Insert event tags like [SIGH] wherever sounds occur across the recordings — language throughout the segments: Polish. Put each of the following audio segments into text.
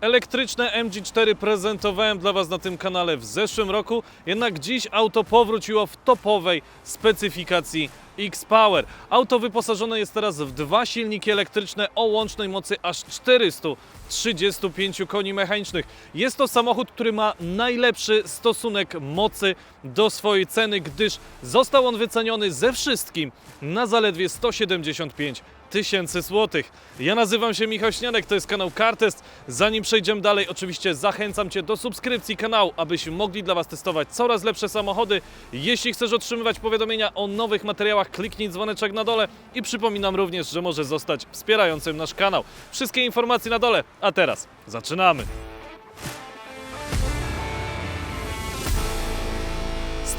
Elektryczne MG4 prezentowałem dla Was na tym kanale w zeszłym roku, jednak dziś auto powróciło w topowej specyfikacji X-Power. Auto wyposażone jest teraz w dwa silniki elektryczne o łącznej mocy aż 435 koni mechanicznych. Jest to samochód, który ma najlepszy stosunek mocy do swojej ceny, gdyż został on wyceniony ze wszystkim na zaledwie 175 tysięcy złotych. Ja nazywam się Michał Śniadek, to jest kanał Cartest. Zanim przejdziemy dalej, oczywiście zachęcam Cię do subskrypcji kanału, abyśmy mogli dla Was testować coraz lepsze samochody. Jeśli chcesz otrzymywać powiadomienia o nowych materiałach, kliknij dzwoneczek na dole i przypominam również, że możesz zostać wspierającym nasz kanał. Wszystkie informacje na dole, a teraz zaczynamy.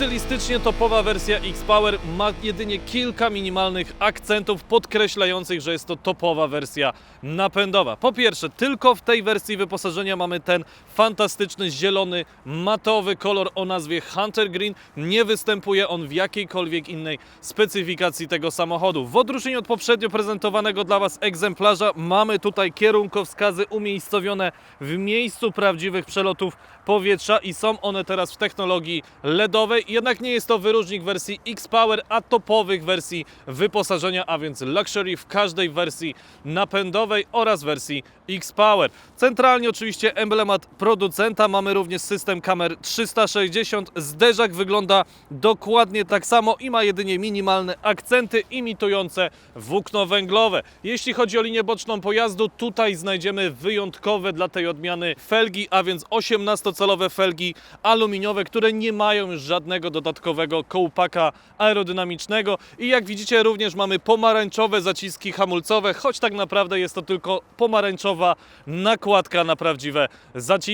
Stylistycznie topowa wersja X-Power ma jedynie kilka minimalnych akcentów podkreślających, że jest to topowa wersja napędowa. Po pierwsze, tylko w tej wersji wyposażenia mamy ten fantastyczny zielony, matowy kolor o nazwie Hunter Green. Nie występuje on w jakiejkolwiek innej specyfikacji tego samochodu. W odróżnieniu od poprzednio prezentowanego dla Was egzemplarza mamy tutaj kierunkowskazy umiejscowione w miejscu prawdziwych przelotów powietrza i są one teraz w technologii LEDowej. Jednak nie jest to wyróżnik wersji X-Power, a topowych wersji wyposażenia, a więc Luxury w każdej wersji napędowej oraz wersji X-Power. Centralnie oczywiście emblemat producenta, mamy również system kamer 360. Zderzak wygląda dokładnie tak samo i ma jedynie minimalne akcenty imitujące włókno węglowe. Jeśli chodzi o linię boczną pojazdu, tutaj znajdziemy wyjątkowe dla tej odmiany felgi, a więc 18-calowe felgi aluminiowe, które nie mają już żadnego dodatkowego kołpaka aerodynamicznego i jak widzicie również mamy pomarańczowe zaciski hamulcowe, choć tak naprawdę jest to tylko pomarańczowa nakładka na prawdziwe zaciski.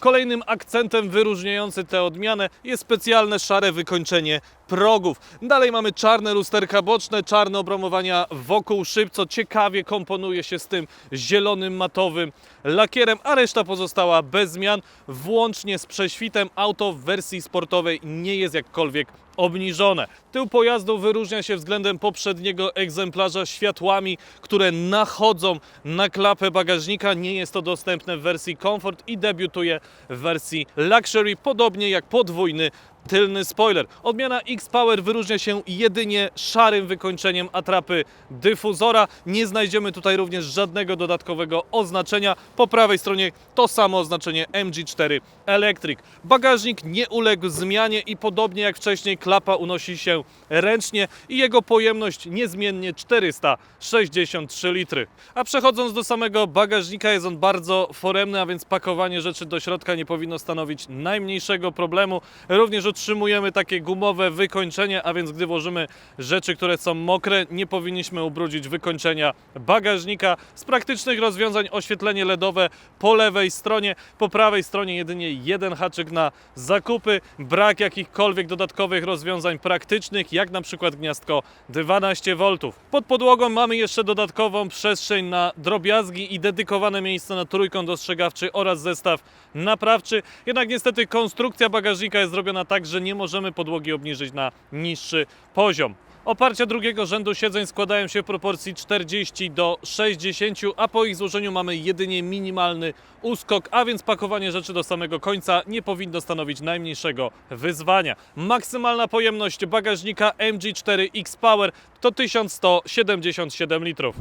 Kolejnym akcentem wyróżniający tę odmianę jest specjalne szare wykończenie progów. Dalej mamy czarne lusterka boczne, czarne obramowania wokół szyb, co ciekawie komponuje się z tym zielonym matowym lakierem, a reszta pozostała bez zmian, włącznie z prześwitem. Auto w wersji sportowej nie jest jakkolwiek obniżone. Tył pojazdu wyróżnia się względem poprzedniego egzemplarza światłami, które nachodzą na klapę bagażnika. Nie jest to dostępne w wersji Comfort i debiutuje w wersji Luxury, podobnie jak podwójny tylny spoiler. Odmiana X-Power wyróżnia się jedynie szarym wykończeniem atrapy dyfuzora. Nie znajdziemy tutaj również żadnego dodatkowego oznaczenia. Po prawej stronie to samo oznaczenie MG4 Electric. Bagażnik nie uległ zmianie i podobnie jak wcześniej klapa unosi się ręcznie i jego pojemność niezmiennie 463 litry. A przechodząc do samego bagażnika jest on bardzo foremny, a więc pakowanie rzeczy do środka nie powinno stanowić najmniejszego problemu. Również otrzymujemy takie gumowe wykończenie, a więc gdy włożymy rzeczy, które są mokre, nie powinniśmy ubrudzić wykończenia bagażnika. Z praktycznych rozwiązań oświetlenie LEDowe po lewej stronie, po prawej stronie jedynie jeden haczyk na zakupy, brak jakichkolwiek dodatkowych rozwiązań praktycznych, jak na przykład gniazdko 12V. Pod podłogą mamy jeszcze dodatkową przestrzeń na drobiazgi i dedykowane miejsce na trójkąt ostrzegawczy oraz zestaw naprawczy. Jednak niestety konstrukcja bagażnika jest zrobiona tak, że nie możemy podłogi obniżyć na niższy poziom. Oparcia drugiego rzędu siedzeń składają się w proporcji 40 do 60, a po ich złożeniu mamy jedynie minimalny uskok, a więc pakowanie rzeczy do samego końca nie powinno stanowić najmniejszego wyzwania. Maksymalna pojemność bagażnika MG4 X-Power to 1177 litrów.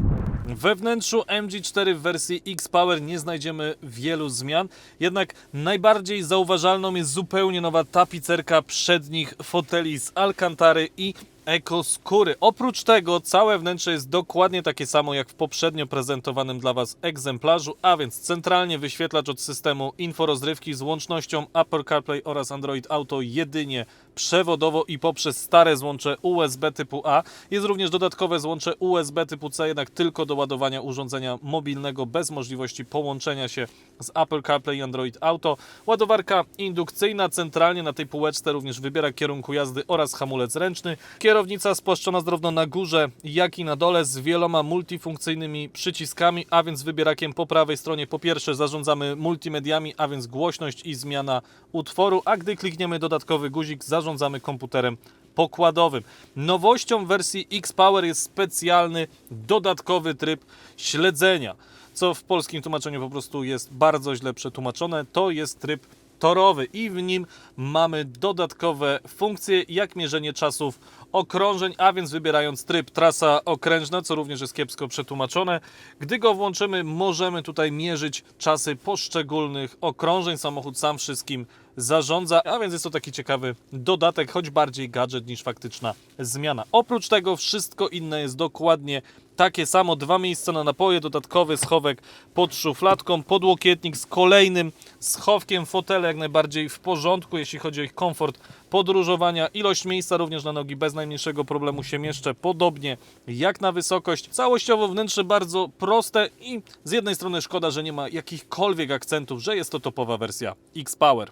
We wnętrzu MG4 w wersji X-Power nie znajdziemy wielu zmian, jednak najbardziej zauważalną jest zupełnie nowa tapicerka przednich foteli z Alcantary i ekoskóry. Oprócz tego całe wnętrze jest dokładnie takie samo jak w poprzednio prezentowanym dla Was egzemplarzu, a więc centralnie wyświetlacz od systemu inforozrywki z łącznością Apple CarPlay oraz Android Auto jedynie przewodowo i poprzez stare złącze USB typu A. Jest również dodatkowe złącze USB typu C, jednak tylko do ładowania urządzenia mobilnego bez możliwości połączenia się z Apple CarPlay i Android Auto. Ładowarka indukcyjna centralnie na tej półeczce również wybiera kierunku jazdy oraz hamulec ręczny. Kierownica spłaszczona zarówno na górze, jak i na dole z wieloma multifunkcyjnymi przyciskami, a więc wybierakiem po prawej stronie po pierwsze zarządzamy multimediami, a więc głośność i zmiana utworu, a gdy klikniemy dodatkowy guzik zarządzamy komputerem pokładowym. Nowością wersji X-Power jest specjalny dodatkowy tryb śledzenia. co w polskim tłumaczeniu po prostu jest bardzo źle przetłumaczone. To jest tryb torowy i w nim mamy dodatkowe funkcje, jak mierzenie czasów okrążeń, a więc wybierając tryb trasa okrężna, co również jest kiepsko przetłumaczone, gdy go włączymy, możemy tutaj mierzyć czasy poszczególnych okrążeń. Samochód sam wszystkim zarządza, a więc jest to taki ciekawy dodatek, choć bardziej gadżet niż faktyczna zmiana. Oprócz tego wszystko inne jest dokładnie takie samo, dwa miejsca na napoje, dodatkowy schowek pod szufladką, podłokietnik z kolejnym schowkiem, fotele jak najbardziej w porządku, jeśli chodzi o ich komfort podróżowania, ilość miejsca również na nogi bez najmniejszego problemu się mieszczę, podobnie jak na wysokość. Całościowo wnętrze bardzo proste i z jednej strony szkoda, że nie ma jakichkolwiek akcentów, że jest to topowa wersja X-Power.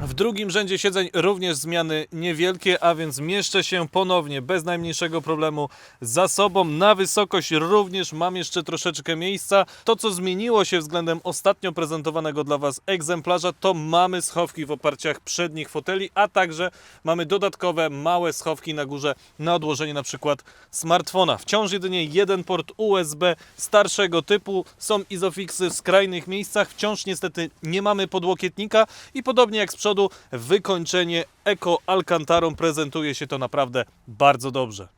W drugim rzędzie siedzeń również zmiany niewielkie, a więc mieszczę się ponownie bez najmniejszego problemu za sobą. Na wysokość również mam jeszcze troszeczkę miejsca. To, co zmieniło się względem ostatnio prezentowanego dla Was egzemplarza, to mamy schowki w oparciach przednich foteli, a także mamy dodatkowe małe schowki na górze na odłożenie na przykład smartfona. Wciąż jedynie jeden port USB starszego typu, są izofixy w skrajnych miejscach, wciąż niestety nie mamy podłokietnika i podobnie jak z przodu wykończenie Eco Alcantarą prezentuje się to naprawdę bardzo dobrze.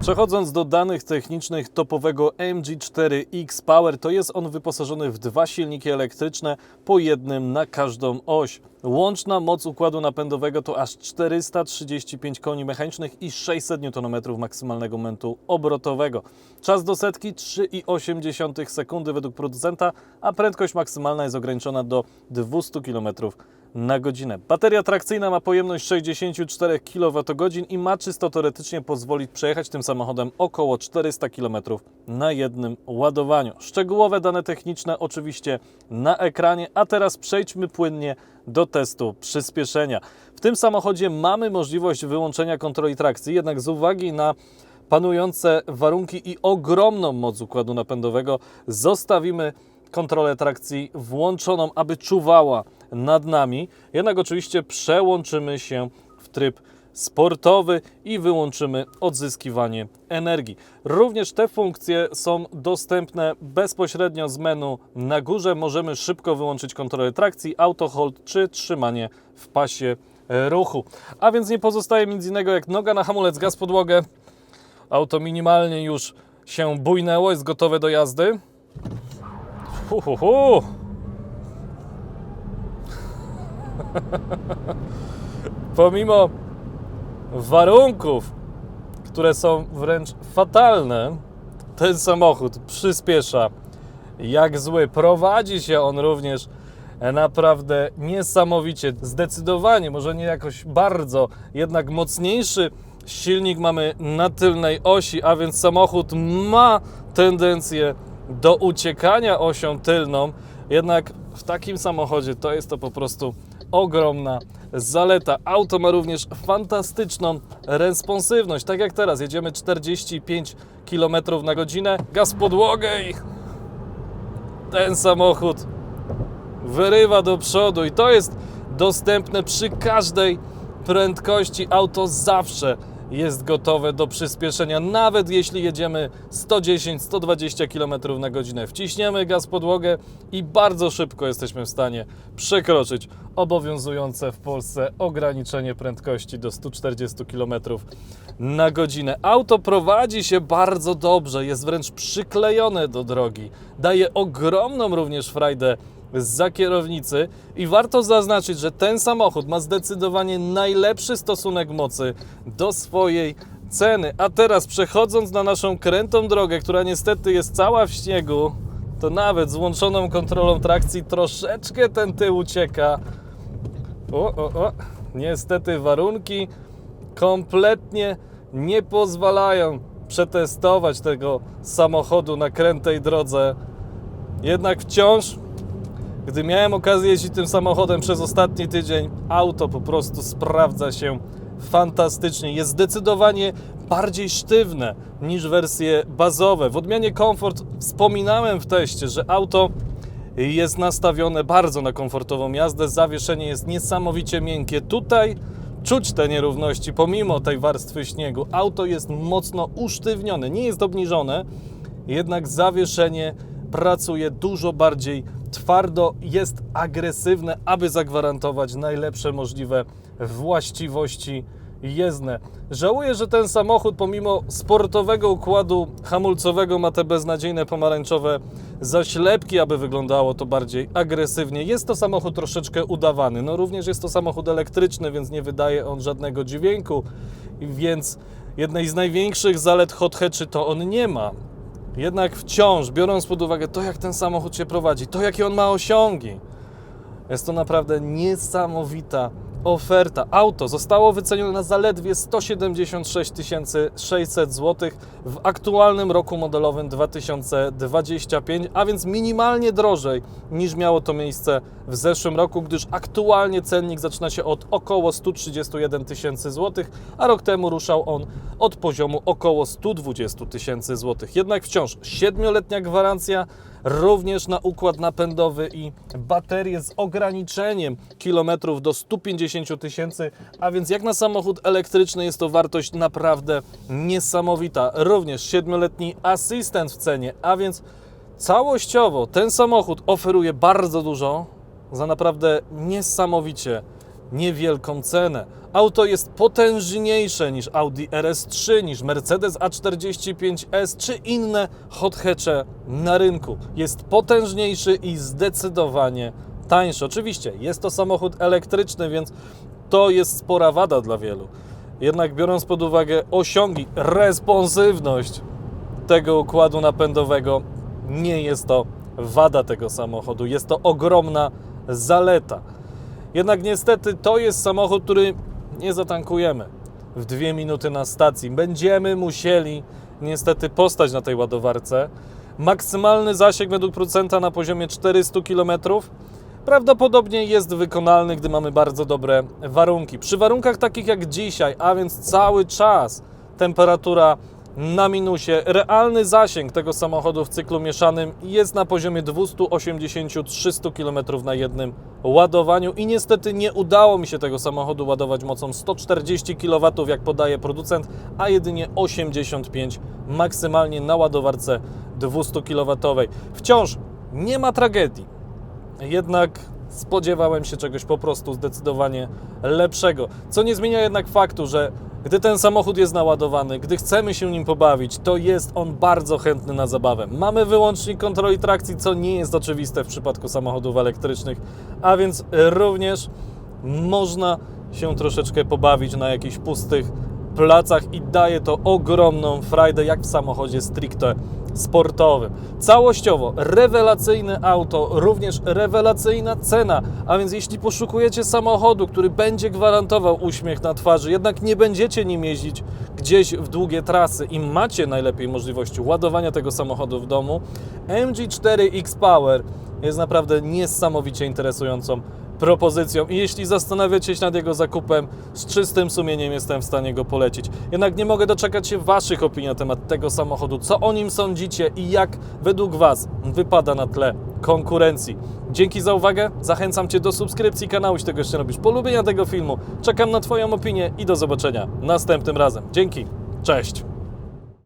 Przechodząc do danych technicznych topowego MG4 X Power, to jest on wyposażony w dwa silniki elektryczne, po jednym na każdą oś. Łączna moc układu napędowego to aż 435 koni mechanicznych i 600 Nm maksymalnego momentu obrotowego. Czas do setki 3,8 sekundy według producenta, a prędkość maksymalna jest ograniczona do 200 km na godzinę. Bateria trakcyjna ma pojemność 64 kWh i ma czysto teoretycznie pozwolić przejechać tym samochodem około 400 km na jednym ładowaniu. Szczegółowe dane techniczne oczywiście na ekranie, a teraz przejdźmy płynnie do testu przyspieszenia. W tym samochodzie mamy możliwość wyłączenia kontroli trakcji, jednak z uwagi na panujące warunki i ogromną moc układu napędowego zostawimy kontrolę trakcji włączoną, aby czuwała nad nami. Jednak oczywiście przełączymy się w tryb sportowy i wyłączymy odzyskiwanie energii. Również te funkcje są dostępne bezpośrednio z menu na górze. Możemy szybko wyłączyć kontrolę trakcji, auto hold czy trzymanie w pasie ruchu. A więc nie pozostaje nic innego jak noga na hamulec, gaz podłogę. Auto minimalnie już się bujnęło, jest gotowe do jazdy. Hu, hu, hu. [LAUGHS] Pomimo warunków, które są wręcz fatalne, ten samochód przyspiesza jak zły. Prowadzi się on również naprawdę niesamowicie, zdecydowanie, może nie jakoś bardzo, jednak mocniejszy silnik mamy na tylnej osi, a więc samochód ma tendencję do uciekania osią tylną, jednak w takim samochodzie to jest to po prostu ogromna zaleta. Auto ma również fantastyczną responsywność. Tak jak teraz, jedziemy 45 km na godzinę, gaz podłogę i ten samochód wyrywa do przodu i to jest dostępne przy każdej prędkości. Auto zawsze jest gotowe do przyspieszenia, nawet jeśli jedziemy 110-120 km na godzinę. Wciśniemy gaz podłogę i bardzo szybko jesteśmy w stanie przekroczyć obowiązujące w Polsce ograniczenie prędkości do 140 km na godzinę. Auto prowadzi się bardzo dobrze, jest wręcz przyklejone do drogi. Daje ogromną również frajdę za kierownicy i warto zaznaczyć, że ten samochód ma zdecydowanie najlepszy stosunek mocy do swojej ceny. A teraz przechodząc na naszą krętą drogę, która niestety jest cała w śniegu, to nawet z włączoną kontrolą trakcji troszeczkę ten tył ucieka. O, o, o. Niestety warunki kompletnie nie pozwalają przetestować tego samochodu na krętej drodze. Jednak wciąż gdy miałem okazję jeździć tym samochodem przez ostatni tydzień, auto po prostu sprawdza się fantastycznie. Jest zdecydowanie bardziej sztywne niż wersje bazowe. W odmianie komfort wspominałem w teście, że auto jest nastawione bardzo na komfortową jazdę. Zawieszenie jest niesamowicie miękkie. Tutaj czuć te nierówności pomimo tej warstwy śniegu. Auto jest mocno usztywnione, nie jest obniżone, jednak zawieszenie pracuje dużo bardziej twardo, jest agresywne, aby zagwarantować najlepsze możliwe właściwości jezdne. Żałuję, że ten samochód pomimo sportowego układu hamulcowego ma te beznadziejne pomarańczowe zaślepki, aby wyglądało to bardziej agresywnie. Jest to samochód troszeczkę udawany. No również jest to samochód elektryczny, więc nie wydaje on żadnego dźwięku, więc jednej z największych zalet hot hatchy to on nie ma. Jednak wciąż, biorąc pod uwagę to, jak ten samochód się prowadzi, to, jakie on ma osiągi, jest to naprawdę niesamowita oferta. Auto zostało wycenione na zaledwie 176 600 zł w aktualnym roku modelowym 2025, a więc minimalnie drożej niż miało to miejsce w zeszłym roku, gdyż aktualnie cennik zaczyna się od około 131 tysięcy złotych, a rok temu ruszał on od poziomu około 120 tysięcy złotych. Jednak wciąż 7-letnia gwarancja, również na układ napędowy i baterię z ograniczeniem kilometrów do 150 tysięcy, a więc jak na samochód elektryczny jest to wartość naprawdę niesamowita. Również 7-letni asystent w cenie, a więc całościowo ten samochód oferuje bardzo dużo za naprawdę niesamowicie niewielką cenę. Auto jest potężniejsze niż Audi RS3, niż Mercedes A45S czy inne hot hatche na rynku. Jest potężniejszy i zdecydowanie tańszy. Oczywiście jest to samochód elektryczny, więc to jest spora wada dla wielu. Jednak biorąc pod uwagę osiągi, responsywność tego układu napędowego, nie jest to wada tego samochodu. Jest to ogromna zaleta. Jednak niestety to jest samochód, który nie zatankujemy w dwie minuty na stacji. Będziemy musieli niestety postać na tej ładowarce. Maksymalny zasięg według producenta na poziomie 400 km prawdopodobnie jest wykonalny, gdy mamy bardzo dobre warunki. Przy warunkach takich jak dzisiaj, a więc cały czas temperatura na minusie, realny zasięg tego samochodu w cyklu mieszanym jest na poziomie 280-300 km na jednym ładowaniu i niestety nie udało mi się tego samochodu ładować mocą 140 kW, jak podaje producent, a jedynie 85 maksymalnie na ładowarce 200 kW. Wciąż nie ma tragedii. Jednak spodziewałem się czegoś po prostu zdecydowanie lepszego. Co nie zmienia jednak faktu, że gdy ten samochód jest naładowany, gdy chcemy się nim pobawić, to jest on bardzo chętny na zabawę. Mamy wyłącznik kontroli trakcji, co nie jest oczywiste w przypadku samochodów elektrycznych, a więc również można się troszeczkę pobawić na jakichś pustych placach i daje to ogromną frajdę, jak w samochodzie stricte sportowym. Całościowo rewelacyjne auto, również rewelacyjna cena, a więc jeśli poszukujecie samochodu, który będzie gwarantował uśmiech na twarzy, jednak nie będziecie nim jeździć gdzieś w długie trasy i macie najlepiej możliwości ładowania tego samochodu w domu, MG4 X-Power jest naprawdę niesamowicie interesującą propozycją i jeśli zastanawiacie się nad jego zakupem, z czystym sumieniem jestem w stanie go polecić. Jednak nie mogę doczekać się Waszych opinii na temat tego samochodu, co o nim sądzicie i jak według Was wypada na tle konkurencji. Dzięki za uwagę, zachęcam Cię do subskrypcji kanału, jeśli tego jeszcze robisz, polubienia tego filmu. Czekam na Twoją opinię i do zobaczenia następnym razem. Dzięki, cześć!